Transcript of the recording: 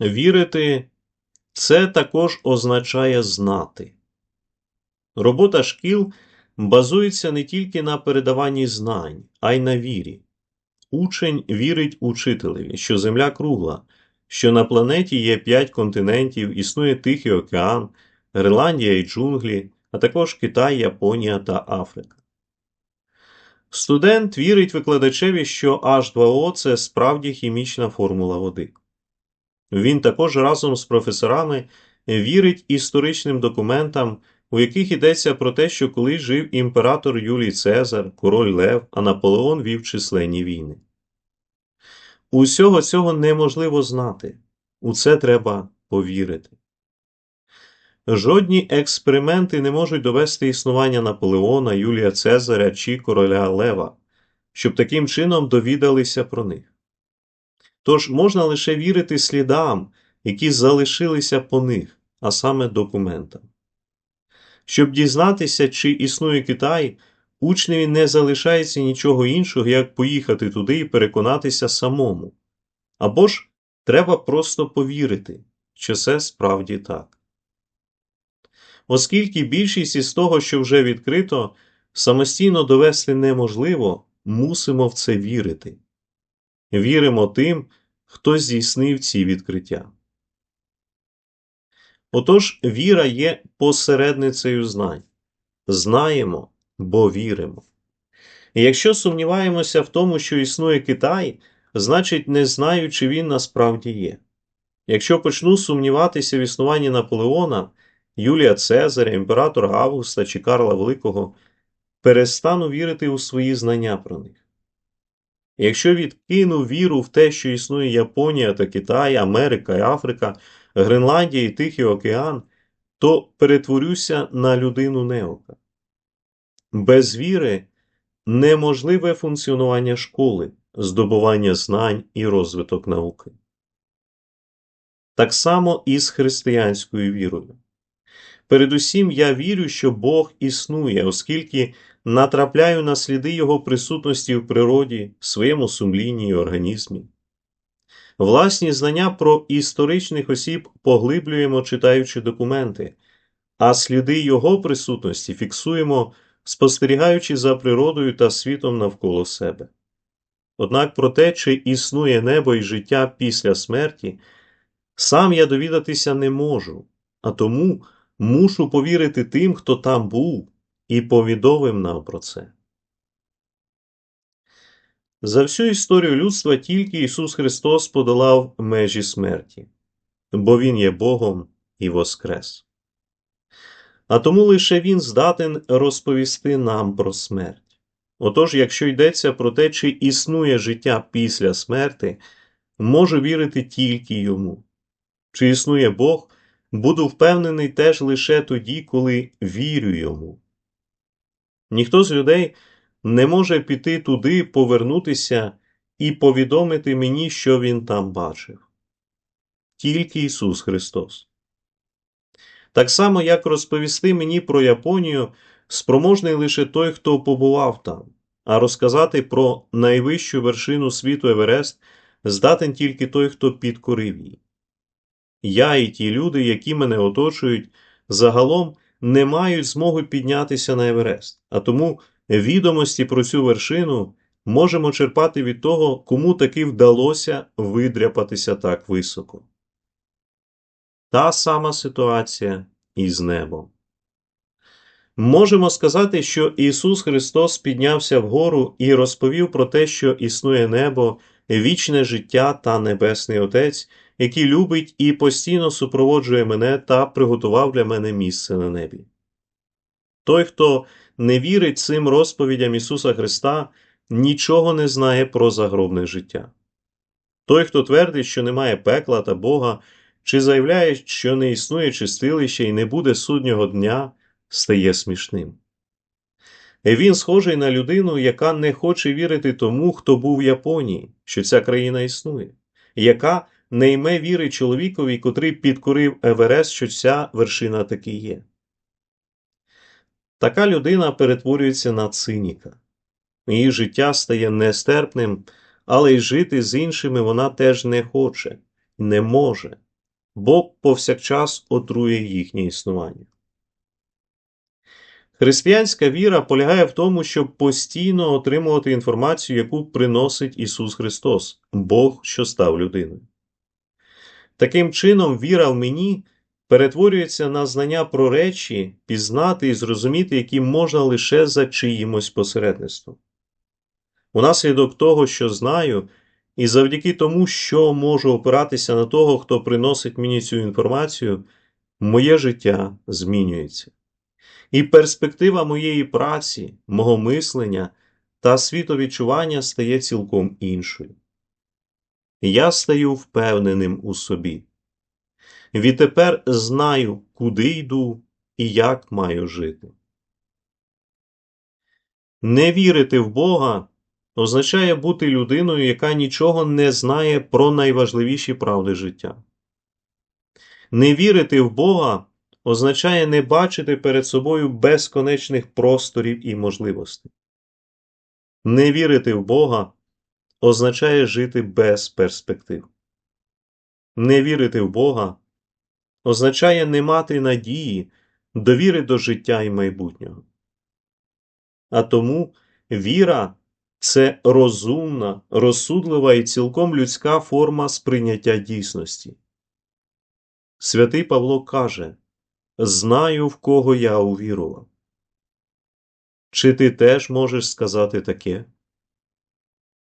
Вірити це також означає знати. Робота шкіл базується не тільки на передаванні знань, а й на вірі. Учень вірить учителеві, що Земля кругла, що на планеті є п'ять континентів, існує Тихий океан, Гренландія і джунглі, а також Китай, Японія та Африка. Студент вірить викладачеві, що H2O це справді хімічна формула води. Він також разом з професорами вірить історичним документам, у яких йдеться про те, що колись жив імператор Юлій Цезар, король Лев, а Наполеон вів численні війни. Усього цього неможливо знати, у це треба повірити. Жодні експерименти не можуть довести існування Наполеона, Юлія Цезаря чи короля Лева, щоб таким чином довідалися про них. Тож можна лише вірити слідам, які залишилися по них, а саме документам. Щоб дізнатися, чи існує Китай, учневі не залишається нічого іншого, як поїхати туди і переконатися самому. Або ж треба просто повірити, що це справді так. Оскільки більшість із того, що вже відкрито, самостійно довести неможливо, мусимо в це вірити. Віримо тим, хто здійснив ці відкриття. Отож, віра є посередницею знань. Знаємо, бо віримо. І якщо сумніваємося в тому, що існує Китай, значить не знаю, чи він насправді є. Якщо почну сумніватися в існуванні Наполеона, Юлія Цезаря, імператора Августа чи Карла Великого, перестану вірити у свої знання про них. Якщо відкину віру в те, що існує Японія та Китай, Америка і Африка, Гренландія і Тихий океан, то перетворюся на людину неока. Без віри неможливе функціонування школи, здобування знань і розвиток науки. Так само і з християнською вірою. Передусім я вірю, що Бог існує, оскільки натрапляю на сліди Його присутності в природі, своєму сумлінні і організмі. Власні знання про історичних осіб поглиблюємо, читаючи документи, а сліди Його присутності фіксуємо, спостерігаючи за природою та світом навколо себе. Однак про те, чи існує небо і життя після смерті, сам я довідатися не можу, а тому мушу повірити тим, хто там був, і повідомив нам про це. За всю історію людства тільки Ісус Христос подолав межі смерті, бо Він є Богом і Воскрес. А тому лише Він здатен розповісти нам про смерть. Отож, якщо йдеться про те, чи існує життя після смерти, можу вірити тільки йому. Чи існує Бог, буду впевнений теж лише тоді, коли вірю йому. Ніхто з людей не може піти туди, повернутися і повідомити мені, що він там бачив. Тільки Ісус Христос. Так само, як розповісти мені про Японію, спроможний лише той, хто побував там, а розказати про найвищу вершину світу Еверест здатен тільки той, хто підкорив її. Я і ті люди, які мене оточують, загалом не мають змоги піднятися на Еверест, а тому відомості про цю вершину можемо черпати від того, кому таки вдалося видряпатися так високо. Та сама ситуація із небом. Можемо сказати, що Ісус Христос піднявся вгору і розповів про те, що існує небо, вічне життя та Небесний Отець, який любить і постійно супроводжує мене та приготував для мене місце на небі. Той, хто не вірить цим розповідям Ісуса Христа, нічого не знає про загробне життя. Той, хто твердить, що немає пекла та Бога, чи заявляє, що не існує чистилище і не буде суднього дня, стає смішним. Він схожий на людину, яка не хоче вірити тому, хто був в Японії, що ця країна існує, яка не йме віри чоловікові, котрий підкорив Еверест, що ця вершина таки є. Така людина перетворюється на циніка. Її життя стає нестерпним, але й жити з іншими вона теж не хоче, не може, Бог повсякчас отрує їхнє існування. Християнська віра полягає в тому, щоб постійно отримувати інформацію, яку приносить Ісус Христос, Бог, що став людиною. Таким чином, віра в мені перетворюється на знання про речі, пізнати і зрозуміти, які можна лише за чиїмось посередництвом. Унаслідок того, що знаю, і завдяки тому, що можу опиратися на того, хто приносить мені цю інформацію, моє життя змінюється. І перспектива моєї праці, мого мислення та світовідчування стає цілком іншою. Я стаю впевненим у собі. Відтепер знаю, куди йду і як маю жити. Не вірити в Бога означає бути людиною, яка нічого не знає про найважливіші правди життя. Не вірити в Бога означає не бачити перед собою безконечних просторів і можливостей. Не вірити в Бога означає жити без перспектив. Не вірити в Бога означає не мати надії, довіри до життя і майбутнього. А тому віра це розумна, розсудлива і цілком людська форма сприйняття дійсності. Святий Павло каже Знаю, в кого я увірував. Чи ти теж можеш сказати таке?